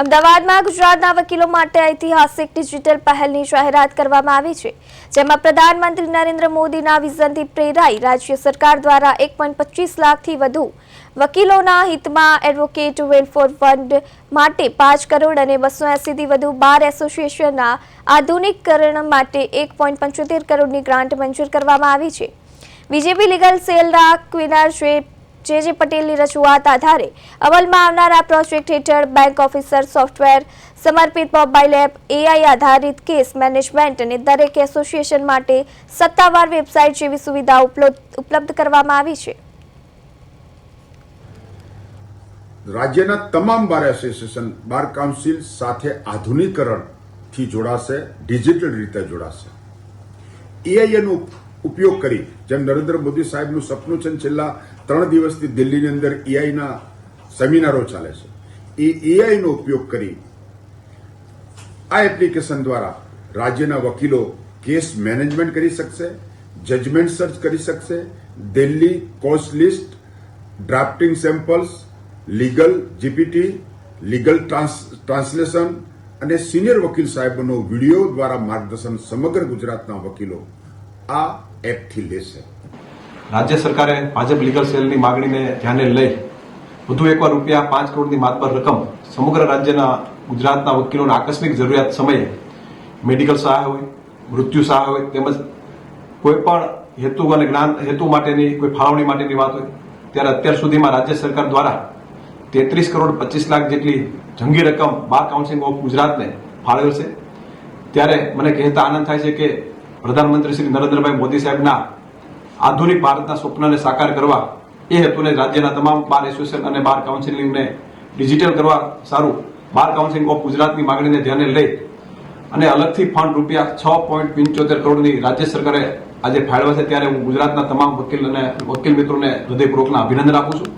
અમદાવાદમાં ગુજરાતના વકીલો માટે ઐતિહાસિક ડિજિટલ પહેલની જાહેરાત કરવામાં આવી છે, જેમાં પ્રધાનમંત્રી નરેન્દ્ર મોદીના વિઝનથી પ્રેરાઈ રાજ્ય સરકાર દ્વારા એક પોઈન્ટ પચીસ લાખથી વધુ વકીલોના હિતમાં એડવોકેટ વેલફેર ફંડ માટે પાંચ કરોડ અને બસો એસીથી વધુ બાર એસોસિએશનના આધુનિકકરણ માટે એક પોઈન્ટ પંચોતેર કરોડની ગ્રાન્ટ મંજૂર કરવામાં આવી છે. બીજેપી લીગલ સેલના ક્વિનર જે જે જે પટેલની રજૂઆત આધારે અમલમાં આવનાર પ્રોજેક્ટ હેઠળ બેંક ઓફિસર સોફ્ટવેર સમર્પિત મોબાઈલ એપ એઆઈ આધારિત કેસ મેનેજમેન્ટ અને દરેક એસોસિએશન માટે સત્તાવાર વેબસાઇટ જેવી સુવિધા ઉપલબ્ધ કરવામાં આવી છે. રાજ્યના તમામ બાર એસોસિએશન, બાર કાઉન્સિલ સાથે આધુનિકરણથી જોડાશે, ડિજિટલ રીતે જોડાશે. એઆઈએનો ઉપયોગ કરી. જેમ નરેન્દ્ર મોદી સાહેબનું સપનું છે છેલ્લા ત્રણ દિવસથી દિલ્હીની અંદર એઆઈના સેમિનારો ચાલે છે. એ એઆઈનો ઉપયોગ કરી આ એપ્લિકેશન દ્વારા રાજ્યના વકીલો કેસ મેનેજમેન્ટ કરી શકશે, જજમેન્ટ સર્ચ કરી શકશે, Delhi cost list, drafting samples, legal GPT legal translation અને સિનિયર વકીલ સાહેબનો વીડિયો દ્વારા માર્ગદર્શન સમગ્ર ગુજરાતના વકીલો આ એપથી લેશે. રાજ્ય સરકારે ભાજપ લીગલ સેલની માગણીને ધ્યાને લઈ વધુ એકવાર રૂપિયા પાંચ કરોડની માતબર રકમ સમગ્ર રાજ્યના ગુજરાતના વકીલોના આકસ્મિક જરૂરિયાત સમયે મેડિકલ સહાય હોય, મૃત્યુ સહાય હોય તેમજ કોઈ પણ હેતુ અને જ્ઞાન હેતુ માટેની, કોઈ ફાળવણી માટેની વાત હોય, ત્યારે અત્યાર સુધીમાં રાજ્ય સરકાર દ્વારા તેત્રીસ કરોડ પચીસ લાખ જેટલી જંગી રકમ બાર કાઉન્સિલ ઓફ ગુજરાતને ફાળવેલ છે. ત્યારે મને કહેતા આનંદ થાય છે કે પ્રધાનમંત્રી શ્રી નરેન્દ્રભાઈ મોદી સાહેબના આધુનિક ભારતના સ્વપ્નને સાકાર કરવા, એ હેતુને રાજ્યના તમામ બાર એસોસિએશન અને બાર કાઉન્સિલિંગને ડિજિટલ કરવા સારું. બાર કાઉન્સિલિંગ ઓફ ગુજરાતની માગણીને ધ્યાને લઈ અને અલગથી ફંડ રૂપિયા છ પોઈન્ટ પંચોતેર કરોડની રાજ્ય સરકારે આજે ફાળવ્યા છે, ત્યારે હું ગુજરાતના તમામ વકીલ અને વકીલ મિત્રોને હૃદયપૂર્વકના અભિનંદન આપું છું.